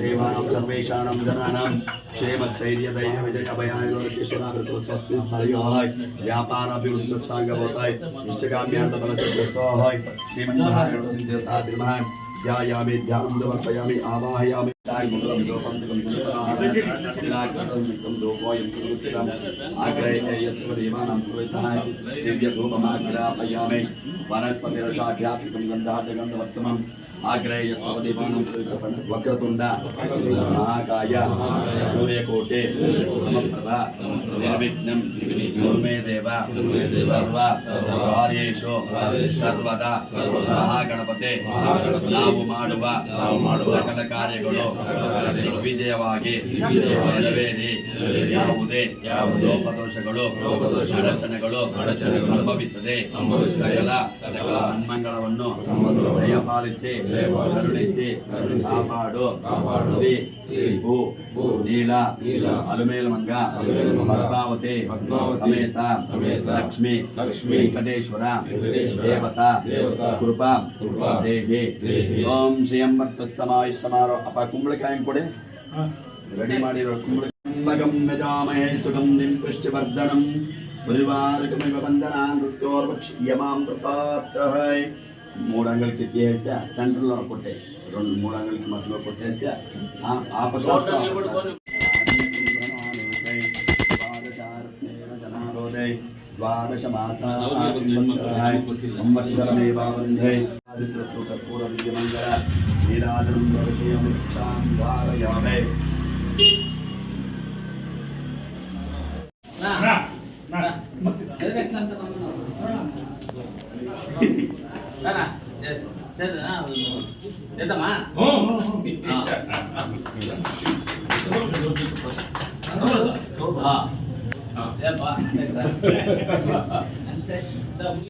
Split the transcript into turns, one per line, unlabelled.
देवानां सर्वेषाणां जनानां क्षेमस्थैर्यधैर्यविजयभयायस्वस्ति स्थलयोहाय व्यापाराभिवृद्धस्ताङ्गभूताय इष्टकाम्यार्थफलसिद्धस्तोहाय श्रीमन्महागणपतिदेवतातिर्महान् ध्यायामि ध्यानं ಫಲಸಿದ್ಧಸ್ಥೋಹಾಯ್ ಶ್ರೀಮನ್ಮಹಾಗಣಪತಿ ದೇವತಾ ತಿರುಮಹಾಯ್ ಧ್ಯಾಯಾಮಿ ಧ್ಯಾನಂ ಸಮರ್ಪಯಾಮಿ ಆವಾಹಯಾಮಿ आग्रहे वनस्पतिरशाख्यात्मकं गन्धार्थगन्धवर्तमम् आग्रहे स्वदेवानं वक्रतुण्ड महाकाय सूर्यकोटे समप्रभा निर्विघ्नं कुर्मे देव सर्व ಕಾರ್ಯೇಶು ಸರ್ವದಾ ಮಹಾಗಣಪತಿ ನಾವು ಮಾಡುವ ಸಕಲ ಕಾರ್ಯಗಳು ದಿಗ್ವಿಜಯವಾಗಿ ನೆರವೇರಿ. ಯಾವುದೇ ಲೋಪದೋಷಗಳು ಅಡಚಣೆಗಳು ಸಂಭವಿಸದೆ ಸಕಲ ಸನ್ಮಂಗಳವನ್ನು ದಯಪಾಲಿಸಿ ಕರುಣಿಸಿ ಕಾಪಾಡು. ಶ್ರೀ ಭೂ ನೀಲ ಅಲುಮೇಲಮಂಗ ಭದ್ರಾವತಿ ಸಮೇತ ಲಕ್ಷ್ಮಿ ಲಕ್ಷ್ಮಿ ವೆಂಕಟೇಶ್ವರ ದೇವತಾ ಕೃಪಾ ದೇವಿ ಓಂ ಶ್ರೀಯಂ ಸಮಾಯ ಸಮಾರೋಹ ಅಪ್ಪ ಕುಂಬಳಕಾಯಿ ಕೊಡಿ ರೆಡಿ ಮಾಡಿರೋ त्र्यम्बकं गजामहे सुगन्धिं पुष्टिवर्धनं परिवारकमिव वन्दना नृत्योर्वक्ष्यमां प्रताप्तः మూడు అంగళకి తీసేసా సెంటర్లో కొట్టే రెండు మూడు అంగళకి మధ్యలో కొట్టేసా ఆ పక్క ద్వాదశ మాసంవత్సరమేవాంధే ఆదిత్యూర విజయమంగళ నీరాజం వర్షయం ద్వారయామే।
చేద్దామా ఏపా